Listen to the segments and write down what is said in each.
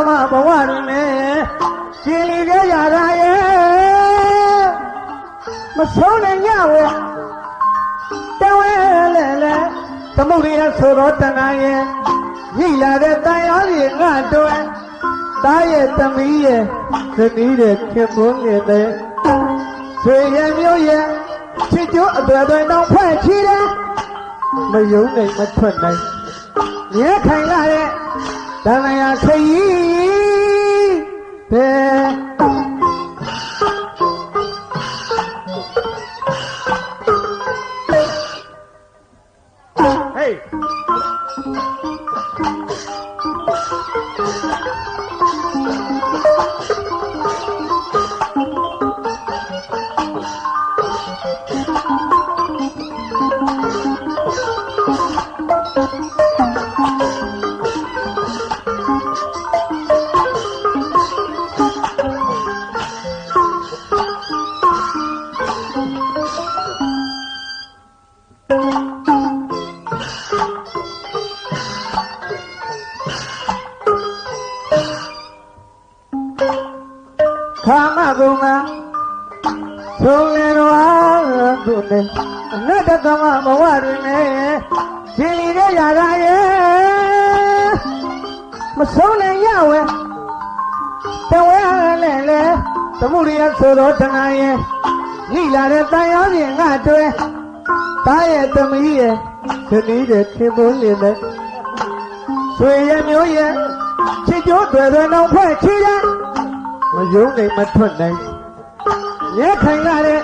တကမဘဝတွင်လည်းရှင်လီခဲ့ရတာရဲ့မဆုံးနိုင်ရဝဲတဝဲလဲလဲသမုဒိယဆိုတော့တဏှာရဲ့ညိလာတဲ့တန်ရောကြီးငါတွဲသားရဲ့သမီးရဲ့ဇနီးတဲ့ခင်ပွန်းနေတဲ့ဆွေရဲ့မျိုးရဲ့ချစ်ကြိုးအတွေ့အတွေ့တောင်ဖွဲ့ချီတယ်မယုံနိုင်မထွက်နိုင်မြဲခိုင်လာတဲ့တန်လျာခရီး ဘယ် Hey! သုံးလေတော်သူနဲ့အနတ္တကမဘဝတွင်လည်းရှင်လီတဲ့ရာဂရဲ့မဆုံးနိုင်ရဝဲတဝဲလဲလဲသမှုရိယဆိုတော်တဏှာရဲ့ညိလာတဲ့တန်ရောပြင်ငါတွဲသားရဲ့သမီးရဲ့ဇနီးတဲ့ခင်ပွန်းနေတဲ့ဆွေရဲ့မျိုးရဲ့ချစ်ကြိုးတွေတွေနောက်ဖွဲ့ချီတဲ့မယုံနိုင်မထွက်နိုင် ရဲခိုင်လာတဲ့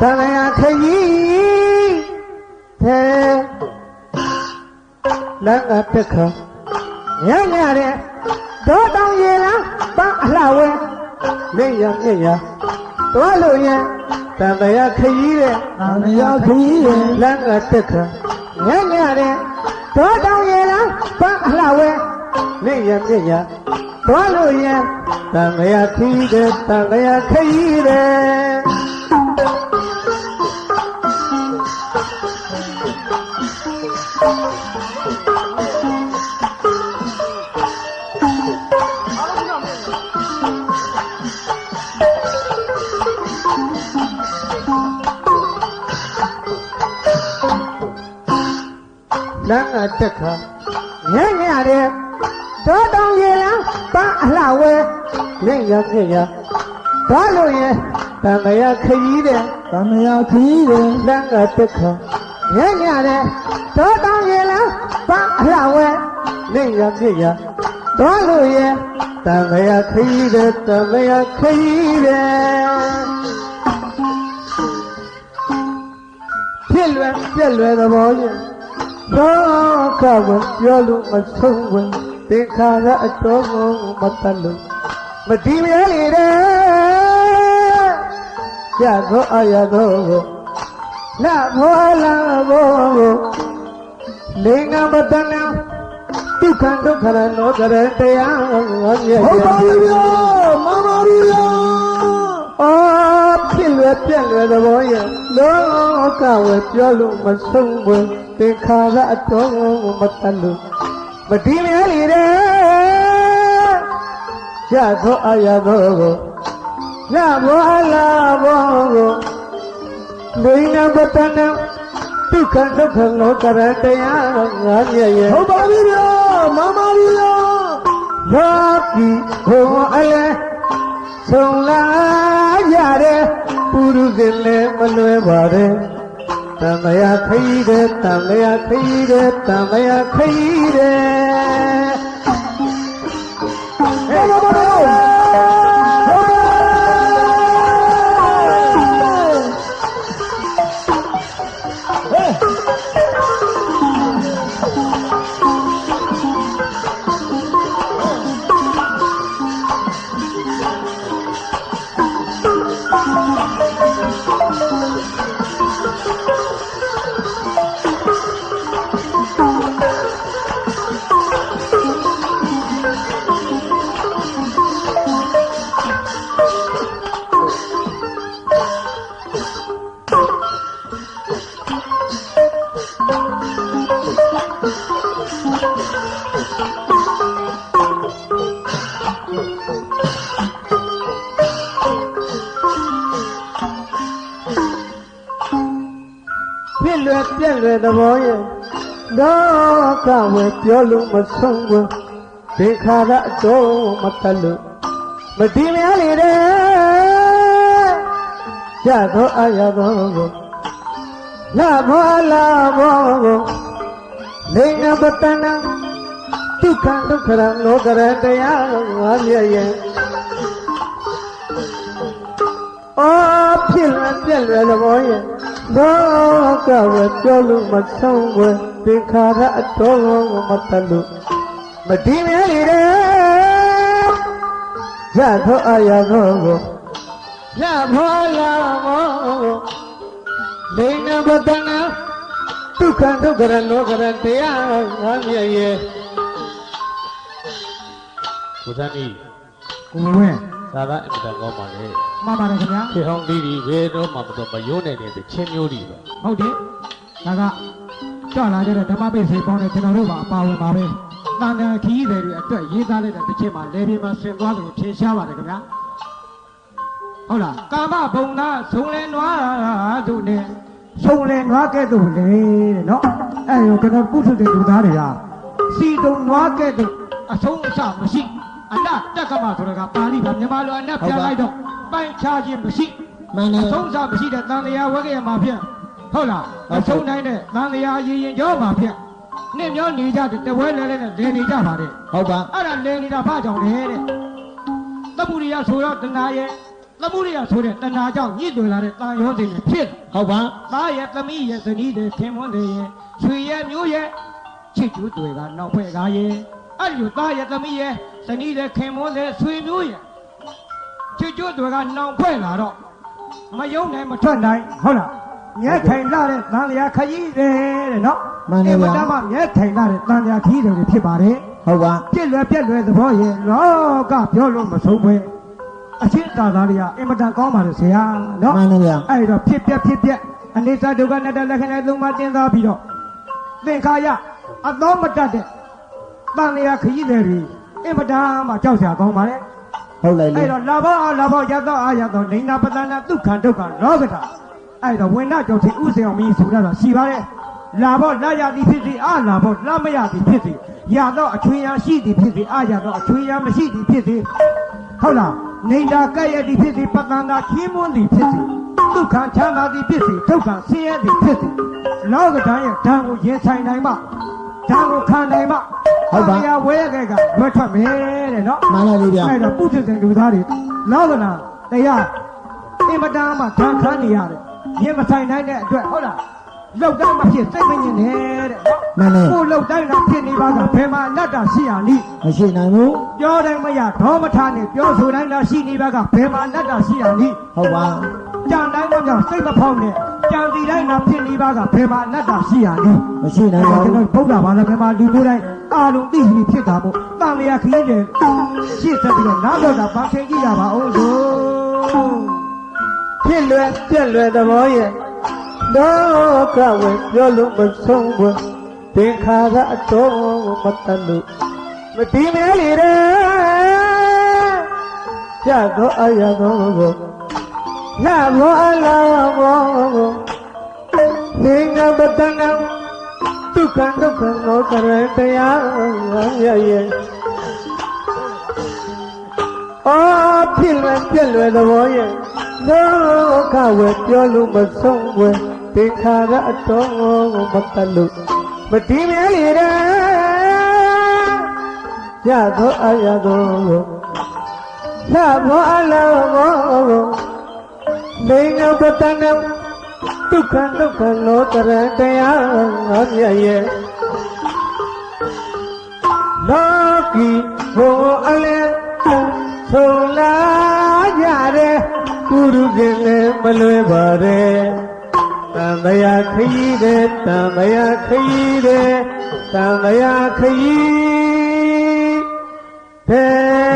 သံဃာခကြီးတဲ့လက်ကတက်ခညညတဲ့ဒေါတောင်ရေလားပန်းအလှဝဲနေရမြင့်ရတွားလို့ရင်သံဃာခကြီးတဲ့သံဃာခရီးရဲ့လက်ကတက်ခညညတဲ့ဒေါတောင်ရေလားပန်းအလှဝဲနေရမြင့်ရ တွားလို့ရင်သံဃာခကြီးတဲ့သံဃာခကြီးတဲ့လမ်းကတက်ခါညံ့ညတဲ့ တောတောင်ရေလမ်းပန်းအလှဝဲလင့်ရပြည့်ရဘာလို့ရဲ့တန်မယခကြီးတဲ့သံဃာခရီးရဲ့လမ်းကတက်ခါညံ့ညတဲ့တောတောင်ရေလမ်းပန်းအလှဝဲလင့်ရပြည့်ရဘာလို့ရဲ့တန်မယခကြီးတဲ့တန်မယခကြီးတဲ့ဖြစ်လွယ်ပြက်လွယ်သဘောရဲ့သောကဝင်ပြောလို့မဆုံးဝင် သင်္ခါရအတော်ကိုမတတ်လို့မဒီမြဲလေတဲ့ရသောအရသောကိုလာဘောလာဘောကိုလေငါမတနာဒုက္ခဒုက္ခရနောကရတရားငါမြဲဟုတ်ပါပြီဗျာမမရူယာအော်ဖြစ်လွယ်ပြက်လွယ်သဘောရဲ့လောကဝယ်ပြောလို့မဆုံးဝင်သင်္ခါရအတော်ကိုမတတ်လို့ မဒီမြဲလေတဲ့ရသောအရာသောကိုရဘောအလားဘောကိုလူငါပတနာဒုက္ခဒုက္ခလောကရတရားငါမြဲရဲ့ဟုတ်ပါပြီဗျာမမရူယာလောကီဘုံအလဲဆုံးလာရတဲ့ပုရုဇဉ်လည်းမလွယ်ပါတဲ့ တမယခီးတဲ့တမယခီးတဲ့တမယခီးတဲ့ လွယ်ပြက်လွယ်သဘောရဲ့တော့ကဝယ်ပြောလို့မဆုံးဘူးဒီခါရအတော်မတတ်လို့မတိများလေတဲ့ကြသောအာရသောကိုလာဘောလာဘောကိုနေငပတနာဒုက္ခဒုက္ခရလောကရတရားငါမြရဲ့အော်ဖြစ်လွယ်ပြက်လွယ်သဘောရဲ့ တော့ကဝယ်ပြောလို့မဆုံးဘူးဒီခါရအတော်ကိုမတတ်လို့မတိများလေတဲ့ရသောအာရသောကိုရဘောလာဘောလိင်နဘတနာဒုက္ခဒုက္ခရလောကရတရားငါမြတ်ရဲ့ကိုသန်းကြီးကိုဝင်း သာသာအင်မတန်ကောင်းပါလေမှန်ပါတယ်ခင်ဗျာခေဟောင်းလေးဒီဘယ်တော့မှမတော့မယုံနိုင်တဲ့ချင်းမျိုးတွေပဲဟုတ်တယ်ဒါကကြွလာကြတဲ့ဓမ္မပိစေပေါင်းတဲ့ကျွန်တော်တို့ပါအပါဝင်ပါပဲတန်တန်ခီးတွေတွေအတွက်ရေးသားလိုက်တဲ့တစ်ချက်မှာလေပြင်းမှာဆင်သွားလို့ထင်ရှားပါတယ်ခင်ဗျာဟုတ်လားကာမဘုံသားဇုံလဲနွားတို့နဲ့ဇုံလဲနွားကဲ့သို့လေတဲ့နော်အဲ့ဒီကျွန်တော်ပုထုတဲ့လူသားတွေကစီတုံနွားကဲ့သို့အဆုံးအစမရှိ အနတတက္ကမဆိုတာကပါဠိပါမြန်မာလိုအနပြန်လိုက်တော့ပိုင်ခြားခြင်းမရှိမှန်တယ်အဆုံးစားမရှိတဲ့တန်တရားဝဲကြရမှာဖြင့်ဟုတ်လားအဆုံးတိုင်းတဲ့တန်တရားရည်ရင်ကြောမှာဖြင့်နှစ်မျောနေကြတဲ့တပွဲလဲလဲနဲ့လဲနေကြပါတဲ့ဟုတ်ပါအဲ့ဒါလဲနေတာဘာကြောင့်လဲတဲ့သမှုရိယဆိုတော့တဏှာရဲ့သမှုရိယဆိုတဲ့တဏှာကြောင့်ညှစ်တွေလာတဲ့တန်ရောစိတ်နဲ့ဖြစ်ဟုတ်ပါသားရဲ့သမီးရဲ့ဇနီးတဲ့ခင်မွန်းတဲ့ရဲ့ရွှေရဲ့မျိုးရဲ့ချစ်ကျူးတွေကနောက်ဖွဲ့ကားရဲ့ အဲ့ဒီလိုသားရဲ့သမီးရဲ့ဇနီးတဲ့ခင်မွန်းတဲ့ရွှေမျိုးရဲ့ချစ်ကျူးတွေကနောက်ဖွဲ့လာတော့မယုံနိုင်မထွက်နိုင်ဟုတ်လားမြဲထိုင်လာတဲ့တန်လျာခကြီးတယ်တဲ့နော်မှန်တယ်ဗျာအင်မတန်မှမြဲထိုင်လာတဲ့တန်လျာခကြီးတယ်တွေဖြစ်ပါတယ်ဟုတ်ပါပြည့်လွယ်ပြည့်လွယ်သဘောရဲ့လောကပြောလို့မဆုံးပဲအချင်းသာသားတွေကအင်မတန်ကောင်းပါလေဆရာနော်မှန်တယ်ဗျာအဲ့တော့ဖြစ်ပြက်ဖြစ်ပြက်အနေစာဒုက္ခနဲ့တလက်ခနဲ့သုံးပါတင်းသားပြီးတော့သင်္ခါရအသောမတတ်တဲ့ တန်လျာခကြီးတယ်တွေအင်မတန်မှကြောက်စရာကောင်းပါလေဟုတ်လိုက်လေအဲ့တော့လာဘောအာလာဘောရသောအာရသောဒိဏပတနာဒုက္ခဒုက္ခလောကတာအဲ့တော့ဝိညာဉ်ကြောင့်ဒီဥစေအောင်မင်းဆိုရတော့ရှိပါတယ်လာဘောလာရသည်ဖြစ်စေအာလာဘောလာမရသည်ဖြစ်စေရသောအချွေရရှိသည်ဖြစ်စေအာရသောအချွေရမရှိသည်ဖြစ်စေဟုတ်လားနေတာကဲ့ရသည်ဖြစ်စေပတနာချင်းမွန်းသည်ဖြစ်စေဒုက္ခချမ်းသာသည်ဖြစ်စေဒုက္ခဆင်းရဲသည်ဖြစ်စေလောကတာရဲ့ဓာတ်ကိုရင်ဆိုင်နိုင်မှဓာတ်ကိုခံနိုင်မှ တရားဝဲခဲ့ကလွတ်ထွက်မယ်တဲ့နော်မှန်လိုက်လေဗျာအဲ့တော့ပုထုဇဉ်လူသားတွေလောကနာတရားအင်မတန်မှဓာတ်ခမ်းနေရတယ်ရင်မဆိုင်နိုင်တဲ့အတွက်ဟုတ်လားလောက်တိုင်းမဖြစ်စိတ်မညစ်နဲ့တဲ့မှန်တယ်ကိုလောက်တိုင်းကဖြစ်နေပါကဘယ်မှာအနတ္တရှိရလိမရှိနိုင်ဘူးပြောတိုင်းမရဒေါမထနဲ့ပြောဆိုတိုင်းသာရှိနေပါကဘယ်မှာအနတ္တရှိရလိဟုတ်ပါကြံတိုင်းတော့ကြောင့်စိတ်မဖောက်နဲ့ကြံစီတိုင်းသာဖြစ်နေပါကဘယ်မှာအနတ္တရှိရလိမရှိနိုင်အဲ့ပါဒါကျွန်ဘူးတော်ဗုဒ္ဓဘာသာမြန်မာလူမျိုးတိုင်း အာလုံးသိပြီးဖြစ်တာမို့တန်လျာခီးတယ်ရှေ့ဆက်ပြီးတော့နားတော့တာဘာချိန်ကြည့်ရပါအောင်လို့ဖြစ်လွယ်ပြက်လွယ်သဘောရဲ့တော့ကဝယ်ပြောလို့မဆုံးဘူးဒီခါရအတော်မတတ်လို့မတိများလေတဲ့ကြသောအာရသောကိုလာဘောအလားဘော က္ခလောကရတရားငါရဲ့ရဲ့အော်ဖြစ်လွယ်ပြက်လွယ်သဘောရဲ့လောကဝယ်ပြောလို့မဆုံးဘူးသင်္ခါရအတော်ကိုမတတ်လို့မတိများလေတဲ့ရသောအာရသောကိုလာဘောအလားဘောကိုနေငပတနာဒုက္ခဒုက္ခလောကရတရားငါမြတ်ရဲ့ လောကီဘုံအလဲဆုံးလာကြတဲ့ပုရုဇဉ်လည်းမလွယ်ပါတဲ့တန်တရာခရီးတဲ့တန်တရာခရီးတဲ့တန်တရာခရီးတဲ့